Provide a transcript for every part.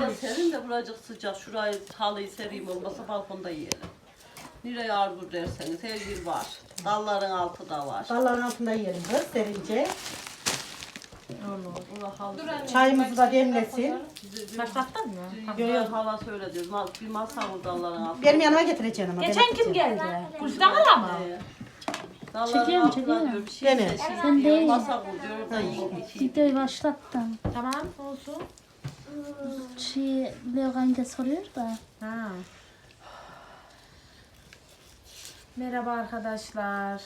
Burada serin de buracık sıcak. Şurayı halıyı sereyim olmasa balkonda yiyelim. Nereye arbur derseniz her yer var. Dalların altı da var. Dalların altında yiyelim kız serince. Dur anne. Çayımızı da demlesin. Başlattın mı? Güzel hava söyle diyoruz. Mal- Bir masa bu dalların altında. Benim yanıma getireceğim ama. Geçen kim geldi? Gülden hala mı? Ee, Dalların Çekiyorum, altına çekiyorum. diyor bir şey Gene. Sen diyor. değil. Masa bu diyor da iyi bir şey. Videoyu başlattım. Tamam olsun. Şey, Leogan'da soruyor da. Ha. Merhaba arkadaşlar.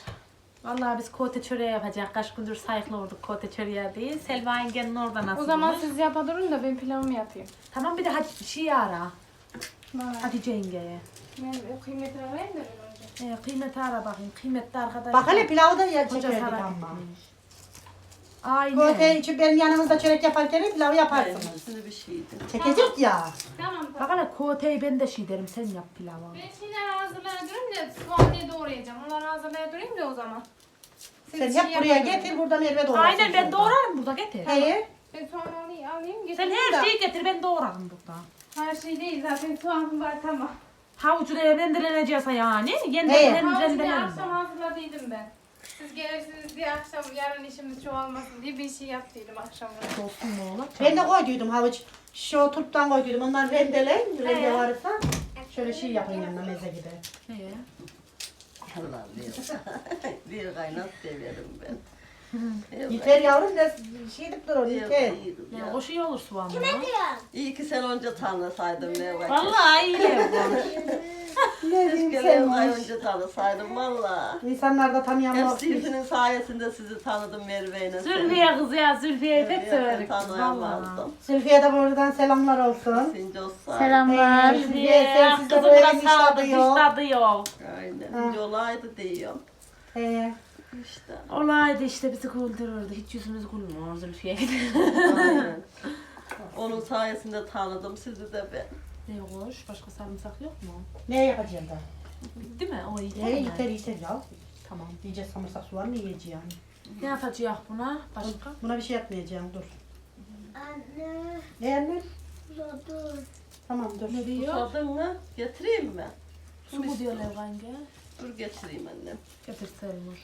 Vallahi biz kote çöreği yapacak. Kaç gündür sayıklıyorduk kote çöreği değil. Selva yengenin orada nasıl? O zaman siz yapa durun da ben pilavımı yapayım. Tamam bir de hadi şey ara. Bana. Hatice yengeye. Ben o kıymetini alayım da ben önce. Ee, kıymeti ara bakayım. Kıymetli arkadaşlar. Bak hele pilavı da yer çekerdik ama. gitmiş. Aynen. Böyle için benim yanımızda çörek yaparken pilavı yaparsınız. Şimdi bir şeydi. Çekecek ya. Tamam Bak tamam. hele koteyi ben de şey derim sen yap pilavı. Ben şeyleri hazırlaya durayım da soğanı doğrayacağım. Onları hazırlaya durayım da o zaman. Siz Sen şey hep buraya yapın. getir buradan elime doğrasın. Aynen ben şurada. doğrarım burada getir. He. Ben soğanı alayım, alayım Sen getireyim her şeyi getir ben doğrarım burada. Her şey değil zaten soğanım var tamam. Havucu da rendeleneceğiz yani. Yeniden He. hem Havucu rendelerim akşam ben. hazırladıydım ben. Siz gelirsiniz diye akşam yarın işimiz çoğalmasın diye bir şey yaptıydım akşamları. Olsun mu oğlum? Ben de koyduydum havuç. Şu turptan koyduydum. Ondan rendele. Rende varsa. Şöyle şey yapın yanına meze gibi. He. Allah bir, bir kaynat severim ben. Yeter yavrum ne şey edip durun Bir yeter. ya. Ya o şey olur soğanla. İyi ki sen önce tanısaydım ne var. Vallahi iyi var. Ne diyeyim Keşke sen hoş. önce tanısaydım valla. İnsanlar da Hep tanıyanlar. Zülfü'nün sayesinde sizi tanıdım Merve'yle. Zülfiye kız ya Zülfiye'yi pek Zülfiye ben biz tanıyamazdım. Zülfiye de buradan selamlar olsun. Sinci olsa. Selamlar. Hey. Zülfiye Sen sizde kızı böyle biraz hiç tadı hiç yok. tadı yok. Aynen. Sinci olaydı diyorum. He. İşte. Olaydı işte bizi güldürürdü. Hiç yüzümüz gülmüyor Zülfiye. Aynen. Onun sayesinde tanıdım sizi de ben. ne hoş başka sarımsak yok mu? Ne yapacağım da? Bitti mi? O iyi Ne mi? yeter yeter ya. Tamam. Yiyeceğiz samırsak soğan mı yiyeceğim? Ne yapacağız buna? Başka? Buna bir şey yapmayacağım dur. Anne, Ne anne? dur. Tamam dur. Ne diyor? Susadın mı? Getireyim mi? Su mu diyor Levgange? Dur getireyim annem. Getir Selmur.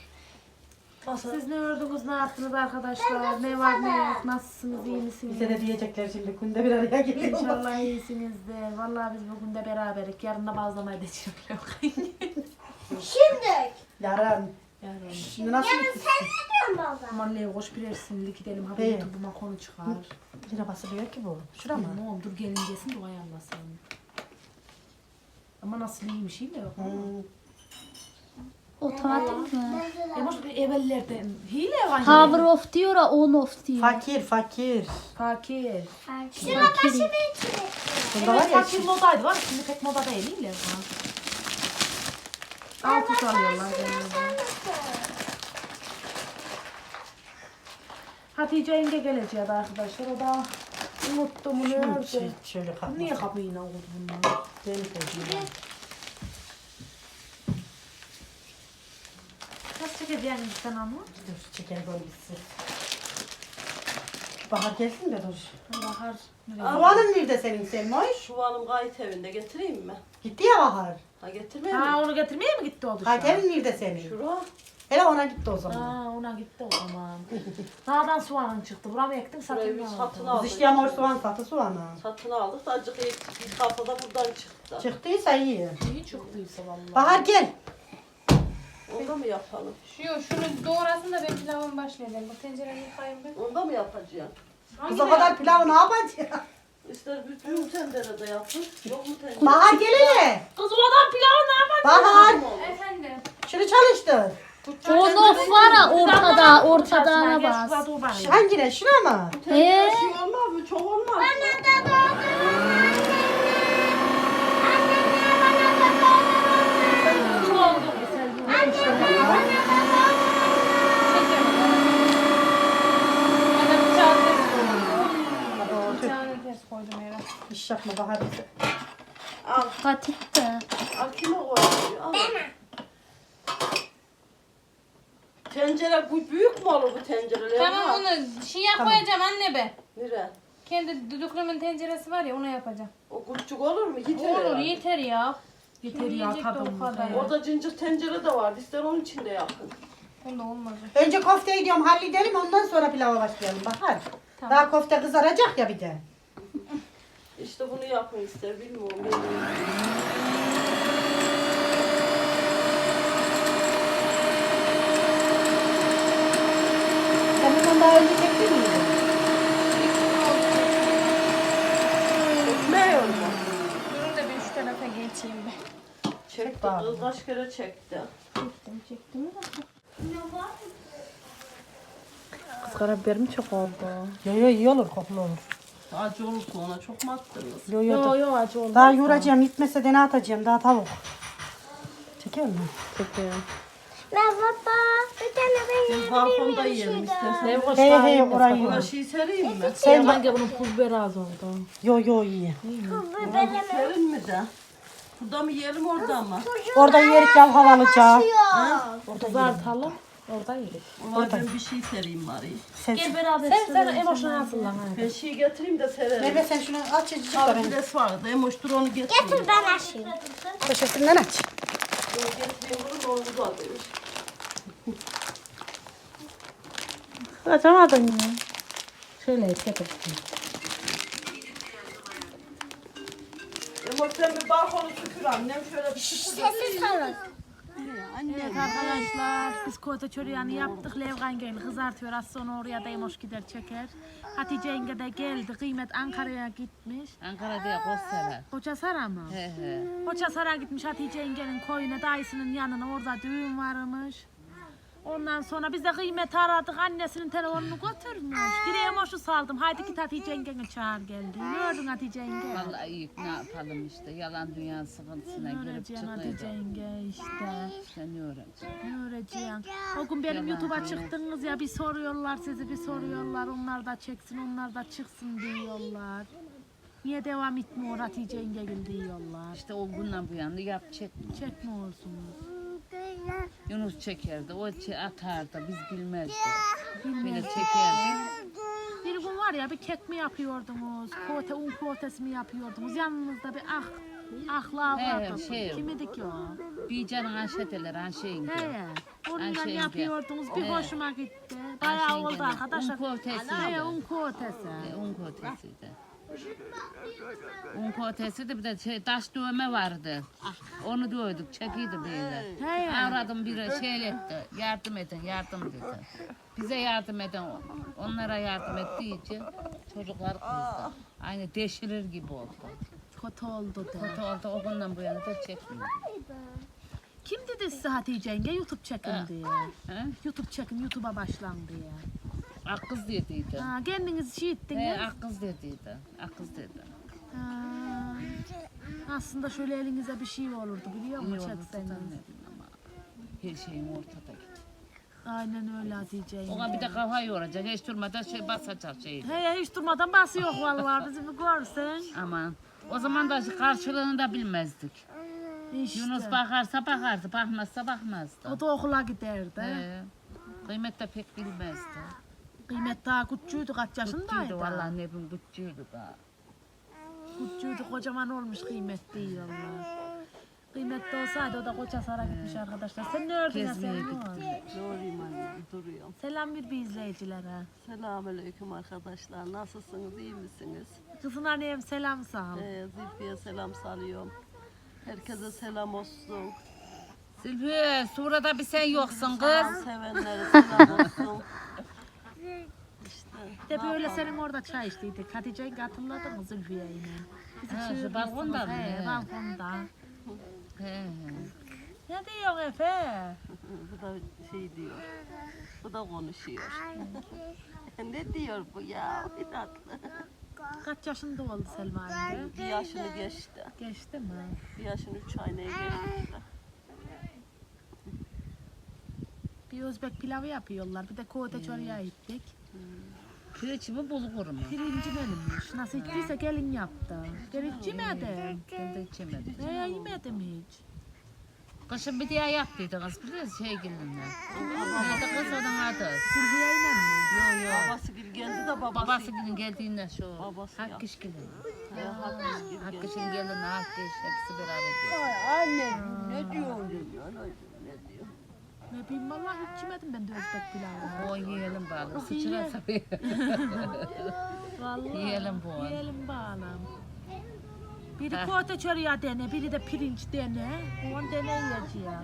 Siz ne ördünüz, ne yaptınız arkadaşlar? Ne var ne yok? Nasılsınız, iyi misiniz? Bize de diyecekler şimdi günde bir araya geliyor. İnşallah iyisinizdir. Vallahi biz bugün de beraberik. Yarın da bazlama edeceğim. Şimdi. Yarın. Yarın. Şimdi nasıl Yarın sen ne diyorsun baba? Aman Leo hoş bilirsin. Gidelim. Hadi. YouTube'uma konu çıkar. Lira basılıyor ki bu. Şura mı? Tamam dur gelin gelsin de o ayarlasın. Ama nasıl iyiymiş iyi mi? Hmm. Otomatik mi? E boş bir evvellerden hile var. Power off diyor, on off diyor. Fakir fakir. Fakir. Şuna başı bir içine. Bunda var Evet ya. fakir modaydı var. Şimdi pek moda değil hile var. Alt üst alıyorlar. genelde. Hatice yenge gelecek arkadaşlar. O da unuttum bunu ördü. şey, şöyle kapatma. Niye kapıyla oldu bunlar? Benim koyduğum. Nasıl çekeceksin sen onu? Dur çeker böyle gitsin. Bahar gelsin de dur. Bahar. Soğanın nerede senin Selmoş? Şu hanım gayet evinde getireyim mi? Gitti ya Bahar. Ha getirmeyeyim Ha mi? onu getirmeye mi gitti o dışarı? Kayterin nerede senin? Şura. Hele ona gitti o zaman. Ha ona gitti o zaman. Dağdan soğanın çıktı. Buraya ektim satın satın aldım. aldık. Biz işte yağmur soğan satı soğanı. Satın aldık da azıcık ilk ilk haftada buradan çıktı. Çıktıysa iyi. İyi çıktıysa vallahi. Bahar gel. Onda mı yapalım? Şu şunu doğrasın da ben pilavımı başlayacağım. Bu tencereyi yıkayayım ben. Onda mı yapacağım? Kız o kadar pilavı ne yapacak? İster bütün tencerede yapın. Yok mu tencere? Bahar gel hele. Kız o adam pilavı ne yapar? Bahar. Efendim. Şunu çalıştır. Off var ya ortada, ortadağına bas. bas. Hangine? Şuna mı? He? Şey olmaz mı? Çok olmaz mı? Ben de bıçağı ters koydum. Bıçağını ters koydum İş yapma Bahar bize. Al. Dikkat et de. Al kime koyuyor? Al. Tencere bu büyük mü olur bu tencereler? Tamam onu şey yapmayacağım anne be. Nere? Kendi düdüklümün tenceresi var ya ona yapacağım. O küçük olur mu? Yeter Olur herhalde. yeter ya. Yeter Kim ya yiyecek de o? Orada cincir tencere de var. İster onun içinde yapın. Onda olmaz. Önce kofteyi diyorum halledelim ondan sonra pilava başlayalım bakar. Daha kofte kızaracak ya bir de. İşte bunu yapın ister bilmiyorum. bilmiyorum. Sen bundan daha önce çektin mi? Ne yorma? Durun da bir şu tarafa geçeyim ben. Çekti bari. kız kaç kere çekti. Çektim çektim de. Kız karabiberim çok oldu. Yo yo iyi olur kokulu olur. Acı olursa ona çok mu attınız? Yo yo. Yo yo acı oldu. Daha yoğuracağım gitmese de ne atacağım daha tavuk. Çekiyor musun? Çekiyorum. Ben baba bir tane ben Biz balkonda yiyelim istersen. Ne hoş Hey hey daim orayı. Buna şey sereyim mi? Sen hangi bunun pul biber az oldu. Yo yo iyi. biberimi Serin mi de? Burada mı yiyelim orada mı? Orada yerik yav havalıca. Kızartalım. Orada yedik. Orada ben bir şey sereyim bari. Sen, beraber Sen sen emoşunu hazırlan hadi. Ben şey getireyim de sererim. Merve sen şunu aç azıcık da ben. Patates vardı. Emoş dur onu getireyim. ben açayım. Poşetinden aç. Onu getireyim bunu onu uzatayım. Açamadın ya. Şöyle getir. Emoş sen bir balkonu süpür annem şöyle bir süpür. Sesi sarıl. Evet arkadaşlar biz koyta çöreğini yaptık. Levgan geldi kızartıyor. Az sonra oraya da emoş gider çeker. Hatice yenge de geldi. Kıymet Ankara'ya gitmiş. Ankara değil Koçsara. Koça Sara mı? He he. Koça Sara gitmiş Hatice yengenin koyuna dayısının yanına orada düğün varmış. Ondan sonra biz de kıymet aradık annesinin telefonunu götürmüş. Gireyim hoşu saldım. Haydi git Hatice yengeni çağır geldi. Ne gördün Hatice yenge? Vallahi iyi ne yapalım işte yalan dünya sıkıntısına girip öğreceksin Hatice çıkıyor. yenge işte. İşte ne öğreneceğim. Ne öğreceksin? O gün benim YouTube'a çıktınız ya bir soruyorlar sizi bir soruyorlar. Onlar da çeksin onlar da çıksın diyorlar. Niye devam etmiyor Hatice yenge diyorlar. İşte o günden bu yana yap çek. Çekmiyorsunuz. Yunus çekerdi o atardı biz bilmezdik. Böyle çekerdi. Bir gün var ya bir kek mi yapıyordunuz? Kote, un kotesi mi yapıyordunuz? Yanınızda bir ah, ahla He, vardı. şey- Kimidi ki o? Bir canın anşeteler anşeyin He diyor. Onunla Ayşe yenge. yapıyordunuz. Bir He. hoşuma gitti. Bayağı oldu arkadaşlar. un kotesiydi. He, un kotesi. Un kotesiydi. Un kotesi de bir de şey, taş dövme vardı. Onu dövdük, çekiydi böyle. He ya. Aradım biri şey etti, yardım edin, yardım dedi. Bize yardım edin, onlara yardım ettiği için çocuklar kızdı. Aynı deşirir gibi oldu. Kötü oldu da. Kötü oldu, o günden bu yana da çekmiyor. Kim dedi size Hatice yenge YouTube çekin diye? He? YouTube çekin, YouTube'a başlan diye. Akkız dediydi. Ha, kendiniz şey He, ettiniz. akkız dediydi, akkız dedi. Ha, aslında şöyle elinize bir şey olurdu biliyor İyi musun oldu çekseniz? tutamıyordum ama her şeyim ortada gitti. Aynen öyle yenge. Ona bir de kafa yoracak, hiç durmadan şey basacak şey. He hiç durmadan basıyor vallahi bizi bir görsen. Aman. O zaman da karşılığını da bilmezdik. İşte. Yunus bakarsa bakardı, bakmazsa bakmazdı. O da okula giderdi. He. Kıymet de pek bilmezdi. Kıymet daha küçüğüydü kaç yaşındaydı. Küçüğüydü vallahi ne bileyim küçüğüydü da. Küçüğüydü kocaman olmuş kıymet diyorlar. Kıymetli olsaydı o da koca sara gitmiş arkadaşlar. Sen ne ördün ya Gezmeye sen? gitti. Doğruyum annem duruyorum. Selam bir bir izleyicilere. Selamünaleyküm arkadaşlar. Nasılsınız? iyi misiniz? Kızın anneye selam sağ ol. Ee, Zülfiye selam salıyorum. Herkese selam olsun. Zülfiye, surada bir sen yoksun kız. Sevenlere selam olsun. Bir de böyle senin orada çay içtiydik. Hatice yenge hatırladın mı Zülfiye yine? Bizi Ha, şu çağırmışsınız. balkonda mı? He, balkonda. He. Ne diyorsun Efe? Bu da şey diyor. Bu da konuşuyor. ne diyor bu ya? İnatlı. Kaç yaşında oldu Selma yenge? Bir yaşını geçti. Geçti mi? Bir yaşın üç ayına geçti. Bir Özbek pilavı yapıyorlar. Bir de kote çoraya gittik. Pirinç mi bulgur mu? Pirinci benimmiş. Nasıl ettiyse gelin yaptı. Hiç yemedim. Ben de içemedim. Ee, yemedim hiç. Kışın bir diye yaptıydınız biliyorsunuz şey gelinle. Neydi kız onun adı? Sürhiyeyle mi? Yo yo. Babası gül geldi de babası. Babası gelin geldiğinde şu. Babası ya. Hakkiş gelin. Gül. Hakkış'ın gelini Hakkiş hepsi beraber. Ay annem ne diyorsun ya ne diyor. Ne bileyim vallahi hiç yemedim ben de özbek pilavını. O yiyelim bakalım. Sıçrasa bir. Vallahi. Yiyelim bu an. Yiyelim bağlam. Biri Heh. kote çörüye dene, biri de pirinç dene. On dene yiyeceğim.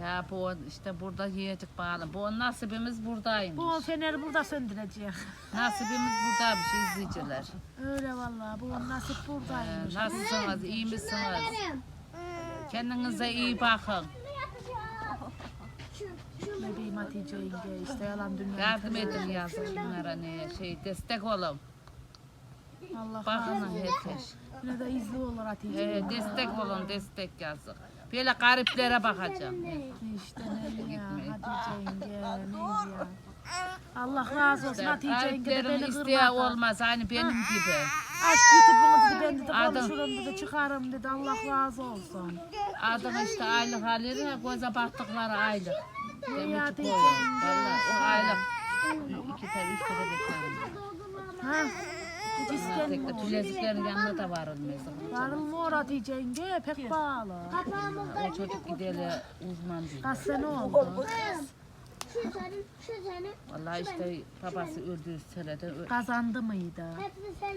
Ya bu on işte burada yiyecek bakalım. Bu on nasibimiz buradaymış. Bu on feneri burada söndürecek. Nasibimiz buradaymış izleyiciler. Öyle vallahi bu on nasip Ee, buradaymış. nasılsınız? iyi misiniz? Kendinize iyi bakın. Ne bileyim Hatice yenge işte yalan dünya. Yardım edin yazık bunlara neye şey destek olun. Allah Bakın razı olsun. herkes. Ne de izli olur Hatice. Ee, destek olun destek yazık. Böyle gariplere bakacağım. İşte ne ya Hatice yenge ne ya. Allah razı olsun Hatice yenge de Gariplerin beni isteği kırmadı. olmaz hani benim gibi. Aç YouTube'unu dedi ben dedi Adam. konuşurum dedi çıkarım dedi Allah razı olsun. Adın işte aylık alır göze baktıkları aylık. Koyun. yenge. Valla o aylık. İki tane üç tane beklerim. Ha? Hiç istemiyorum. bileziklerin yanında da varılmaz. Varılmıyor Hatice yenge pek bağlı. O çocuk gideli uzman değil. Kaç sene oldu. Vallahi işte babası öldüğü ö- Kazandı mıydı?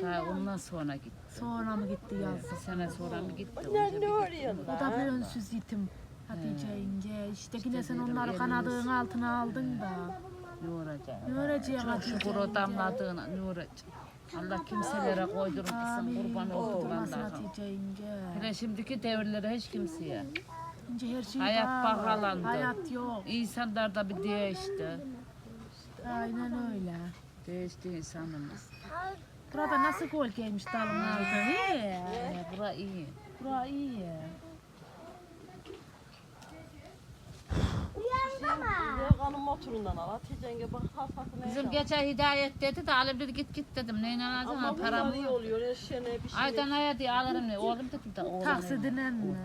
Daha ondan sonra gitti. Sonra mı gitti yazdı? Bir sene sonra mı gitti. O da bir önsüz yetim. Hatice yenge işte yine sen onları kanadığın altına aldın da. Ne olacak? Ne öğreteceğim Çok Hatice şükür o yenge? damladığına ne olacak? Allah kimselere koydurmasın Amin. kurban Oturmasın Allah'ım. Hatice yenge. Hele şimdiki devirlere hiç kimseye. Şimdi her şey Hayat pahalı. pahalandı. Hayat yok. İnsanlar da bir değişti. Aynen öyle. Değişti insanımız. Burada nasıl gol gelmiş dalın altı? Ee, bura iyi. Bura iyi. Motorundan al. Hatice yenge bak hasatına Bizim geçen hidayet dedi de alıp dedi git git dedim. Alacaksın? Ama Ha, param bunlar iyi oluyor. Eşeğine bir şey. Aydan aya diye alırım ne? Oğlum dedim de oğlum. Taksidinen mi?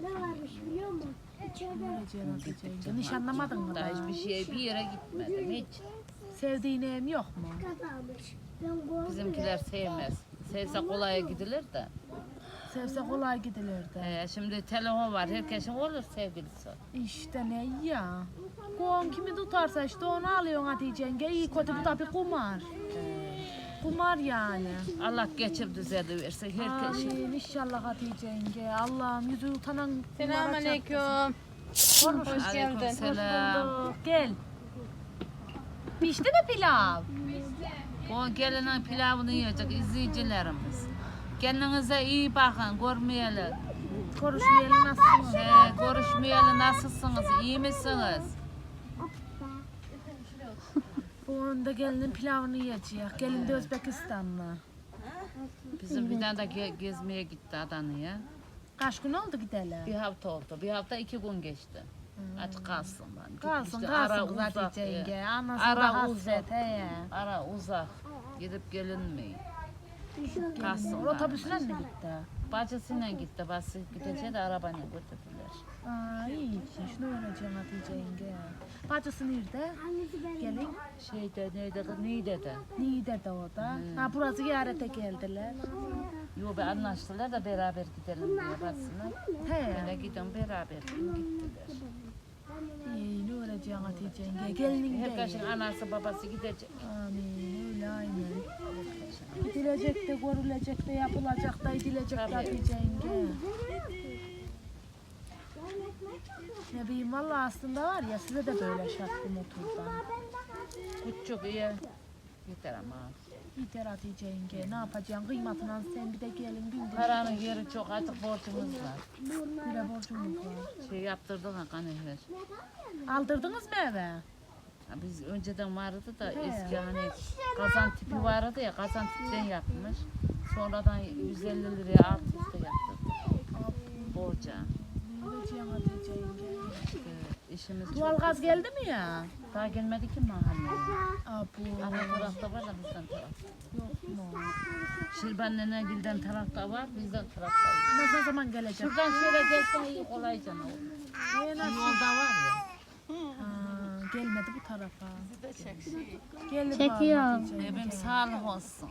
Ne varmış biliyor musun? İçeride. Nişanlamadın mı Daha daha? hiçbir şeye bir yere gitmedim hiç. Sevdiğin evim yok mu? Ben. Bizimkiler sevmez. Sevse kolaya gidilir de. Sevse kolay gidilirdi. Ee, şimdi telefon var. Herkesin olur sevgilisi. İşte ne ya. Kovun kimi tutarsa işte onu alıyorsun Hatice yenge. İyi kötü bu da bir kumar. Kumar yani. Allah geçip düzeli versin herkes. Amin inşallah Hatice yenge. Allah'ım yüzü utanan Selamünaleyküm. Hoş geldin. Selam. Gel. Pişti mi pilav? O gelinin pilavını yiyecek izleyicilerimiz. Kendinize iyi bakın, görmeyelim. Konuşmayalım nasılsınız? Ee, görüşmeyelim, nasılsınız, iyi misiniz? Bu onda gelinin pilavını yiyecek. Gelin de Özbekistanlı. Bizim bir tane de ge- gezmeye gitti Adana'ya. Kaç gün oldu gidelim? Bir hafta oldu, bir hafta iki gün geçti. Aç kalsın lan. Kalsın İşte kalsın uzak, Hatice e, yenge. Anası ara da uzak. hasret he. Ara uzak, gidip gelinmeyin. Kalsın. Otobüsle mi gitti? Bacısıyla gitti, bası gideceği de arabayla götürdüler. Aa iyi ki. Şunu öğreneceğim Hatice yenge. Bacısı nerede? Gelin. Şeyde neydi, neydi de. Niğde'de o da. Ha burası ziyarete geldiler. Yo be anlaştılar da beraber gidelim diye basına. He. Böyle gidin beraber gittiler. İyi ne öğreneceğim Hatice yenge. Gelinin Herkesin değil. anası babası gidecek. Amin öyle aynen. Gidilecek de görülecek de yapılacak da edilecek de. Hatice yenge. Ne bileyim valla aslında var ya size de böyle şart bu motordan. Küçük iyi. Yeter ama. Yeter Hatice yenge ne yapacaksın kıymatına sen bir de gelin gündüz. Paranın yeri çok artık borcumuz var. Bir de borcumuz var. Şey yaptırdık ha kaniher. Aldırdınız mı eve? Ha, Biz önceden vardı da eski hani kazan tipi vardı ya kazan tipten yapmış. Sonradan 150 liraya alt üstte yaptırdık. Borca. Hatice yenge? İşte işimiz Doğalgaz geldi mi ya? Daha gelmedi ki mahalleye. Abu. Ana tarafta var da bizden tarafta. Yok mu? Şirban Nenegil'den tarafta var, bizden tarafta. Ne zaman gelecek? Şuradan şöyle gelsen iyi kolayca ne olur. Yolda var ya. Gelmedi bu tarafa. Gelir Çekiyor. bağlı diyeceğim. Benim sağlık olsun.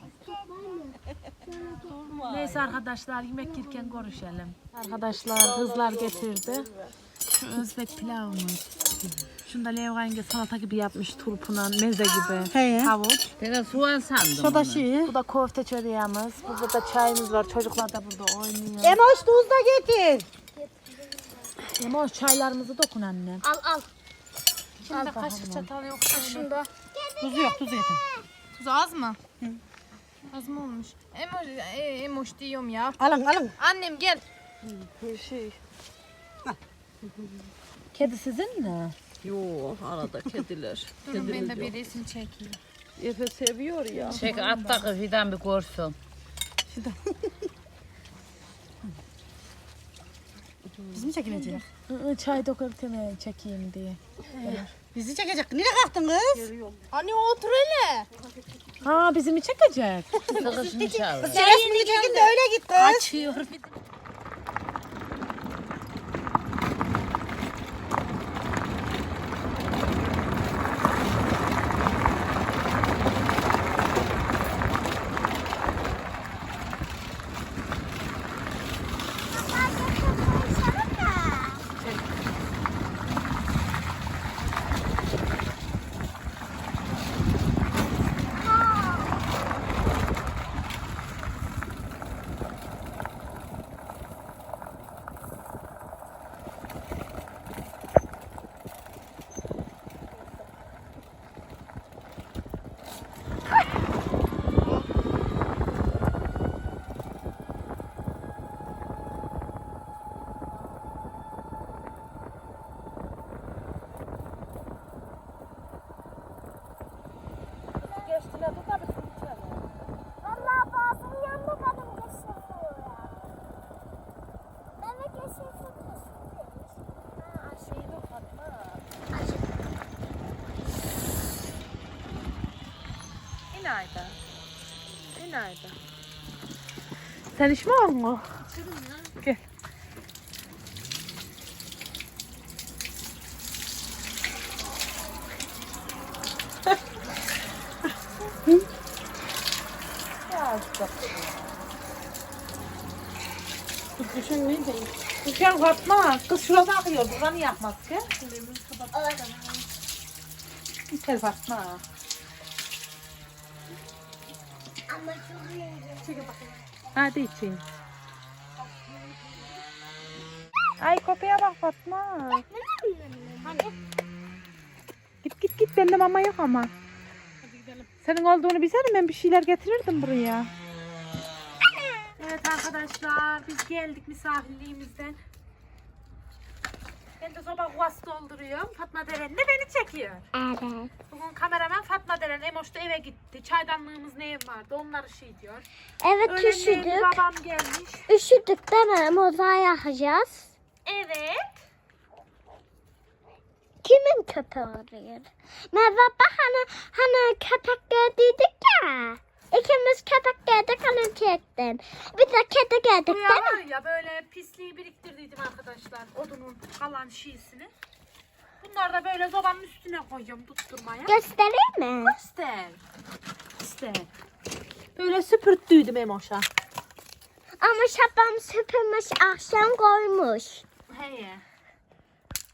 Neyse arkadaşlar yemek yerken görüşelim. Arkadaşlar kızlar getirdi. Şu Özbek pilavımız. Şunda levhanga salata gibi yapmış turpuna, meze gibi. He. Havuç. Ben soğan sandım. Soda onu. şeyi. Bu da köfte çöreğimiz. Burada da çayımız var. Çocuklar da burada oynuyor. Emoş tuz da getir. Ama çaylarımızı dokun annem. Al al. Şimdi kaşık çatal yok. Şunda. Tuzu yok tuzu yetin. Tuz az mı? Az mı olmuş? Emoş, e, emoş diyorum ya. Alın alın. Annem gel. Şey. Kedi sizin mi? Yok arada kediler. Durun ben de bir resim çekeyim. Efe seviyor ya. Çek at da fidan bir görsün. Biz mi çekilecek? Iı, Çay dökerken çekeyim diye. Bizi çekecek. Nereye kalktın kız? Anne otur hele. Ha bizi mi çekecek? Abi. Çeresini çekin de öyle git kız. Açıyor. Vallahi bazının yanında kadın geçiyor ya. Evet geçiyor. Ha, şey bu Fatma. Günaydın. Günaydın. Sen iş mi var mı? Gel. Düşün neydi? Düşen korkma. Kız şurada akıyor. Buradan niye yapmaz ki? İter Fatma. Ama çok iyi. Hadi için. Ay kopya bak Fatma. Git git git bende mama yok ama. Senin olduğunu bilseydim ben bir şeyler getirirdim buraya. Evet arkadaşlar biz geldik misafirliğimizden. Ben de soba kuvası dolduruyorum. Fatma Deren de beni çekiyor. Evet. Bugün kameraman Fatma Deren Emoş da eve gitti. Çaydanlığımız neyim vardı onları şey diyor. Evet Öğlenleyin üşüdük. babam gelmiş. Üşüdük değil mi? Mozağı yakacağız. Evet. Kimin köpeği oluyor? Merhaba hani hani köpek gördük ya. İkimiz köpek gördük onu çektin. Bir de kedi Buraya değil var mi? ya böyle pisliği biriktirdiydim arkadaşlar. Odunun kalan şiisini. Bunları da böyle zobanın üstüne koyuyorum tutturmaya. Göstereyim mi? İster. İster. Böyle süpürttüydüm Emoş'a. Ama şapam süpürmüş akşam koymuş. Heye.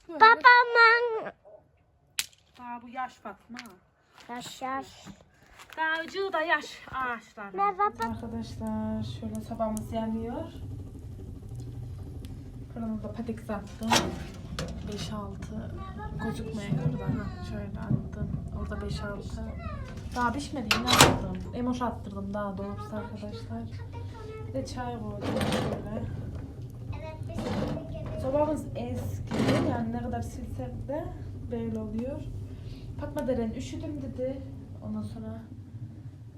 Böyle. Babamın Daha bu yaş Fatma. Yaşar. Daha ucu da yaş ağaçlar. Merhaba. Arkadaşlar şöyle sobamız yanıyor. Fırına da patates attım. 5-6 gözükmüyor orada. Ha, Şöyle attım. Orada 5-6. Daha pişmedi yine attım. Emoş attırdım daha doğrusu arkadaşlar. Bir de çay koydum şöyle. Sobamız eski. Yani ne kadar silsek de böyle oluyor. Fatma Deren üşüdüm dedi. Ondan sonra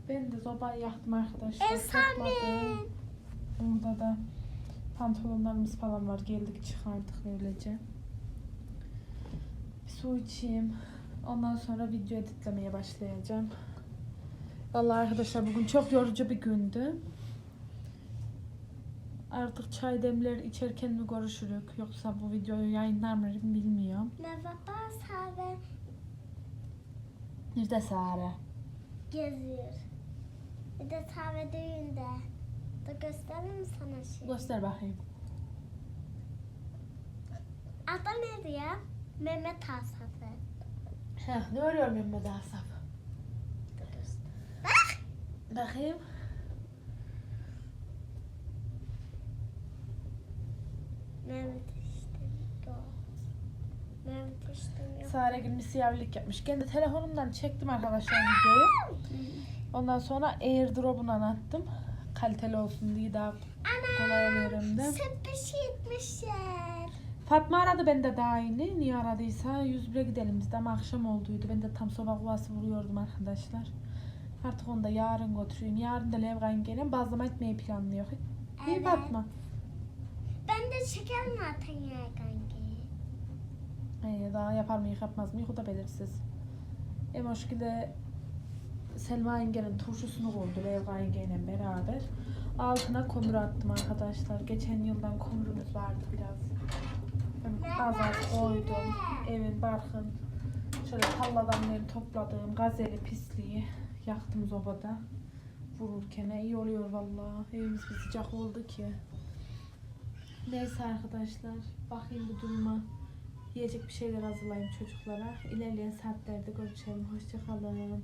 ben de sobayı yaktım arkadaşlar. Topladım. Burada da pantolonlarımız falan var. Geldik çıkardık öylece. Bir su içeyim. Ondan sonra video editlemeye başlayacağım. Vallahi arkadaşlar bugün çok yorucu bir gündü. Artık çay demler içerken mi görüşürük yoksa bu videoyu yayınlar mıyım bilmiyorum. Merhaba Sare Nerede Sare? geziyor. Bir de Sare düğünde. Da göstereyim mi sana şey? Göster bakayım. Adı ne diye? Mehmet Asaf'ı. Heh, ne örüyor Mehmet Asaf? Göster. Bakayım. Mehmet işte. Yok. Mehmet işte yok. Sare gibi misafirlik yapmış. Kendi telefonumdan çektim arkadaşlar videoyu. Ondan sonra airdrop'una attım. Kaliteli olsun diye daha kolay alıyorum da. Fatma aradı ben de daha yeni. Niye aradıysa 101'e gidelim biz de ama akşam olduydu. Ben de tam soba kuvası vuruyordum arkadaşlar. Artık onu da yarın götüreyim. Yarın da Levgan gelin bazlama etmeyi planlıyor. İyi Evet. Fatma. Ben de şeker mi atayım ya? Ee, daha yapar mı yapmaz mı o da belirsiz. Emoşki de Selma yengenin turşusunu koydu Levga yengeyle beraber. Altına kömür attım arkadaşlar. Geçen yıldan kömürümüz vardı biraz. Ben az az koydum. Evin barkın. Şöyle talladan topladığım gazeli pisliği yaktım sobada. Vururken iyi oluyor vallahi. Evimiz bir sıcak oldu ki. Neyse arkadaşlar. Bakayım bu duruma. Yiyecek bir şeyler hazırlayayım çocuklara. İlerleyen saatlerde görüşelim. Hoşçakalın.